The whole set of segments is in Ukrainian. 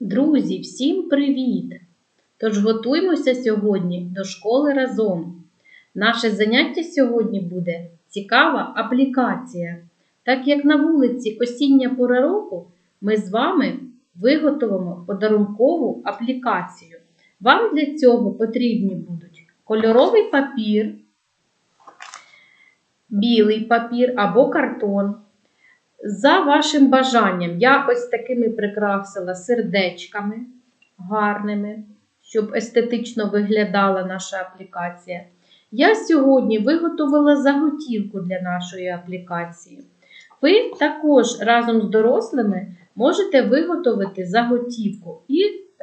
Друзі, всім привіт! Тож готуймося сьогодні до школи разом. Наше заняття сьогодні буде цікава аплікація. Так як на вулиці осіння пора року, ми з вами виготовимо подарункову аплікацію. Вам для цього потрібні будуть кольоровий папір, білий папір або картон. За вашим бажанням, я ось такими прикрасила сердечками гарними, щоб естетично виглядала наша аплікація. Я сьогодні виготовила заготівку для нашої аплікації. Ви також разом з дорослими можете виготовити заготівку і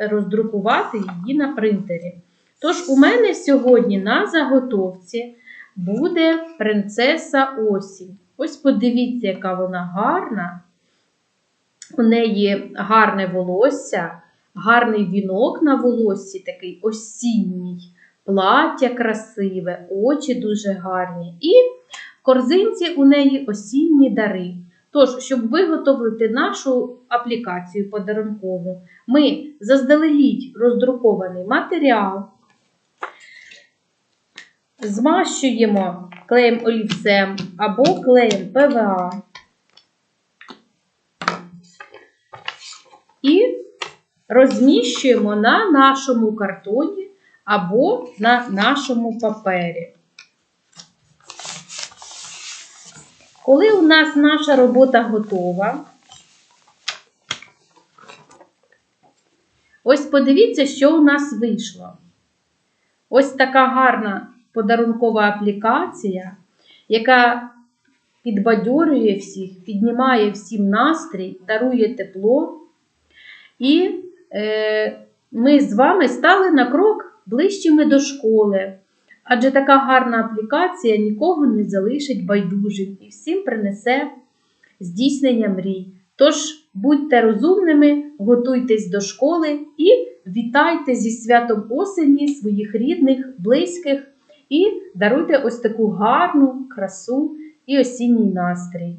роздрукувати її на принтері. Тож, у мене сьогодні на заготовці буде принцеса осінь. Ось подивіться, яка вона гарна. У неї гарне волосся, гарний вінок на волоссі, такий осінній, плаття красиве, очі дуже гарні. І в корзинці у неї осінні дари. Тож, щоб виготовити нашу аплікацію подарункову, ми заздалегідь роздрукований матеріал, змащуємо клеєм олівцем або клеєм ПВА. І розміщуємо на нашому картоні або на нашому папері. Коли у нас наша робота готова, ось подивіться, що у нас вийшло. Ось така гарна подарункова аплікація, яка підбадьорює всіх, піднімає всім настрій, дарує тепло. І е, ми з вами стали на крок ближчими до школи. Адже така гарна аплікація нікого не залишить байдужим і всім принесе здійснення мрій. Тож будьте розумними, готуйтесь до школи і вітайте зі святом осені своїх рідних, близьких і даруйте ось таку гарну красу і осінній настрій.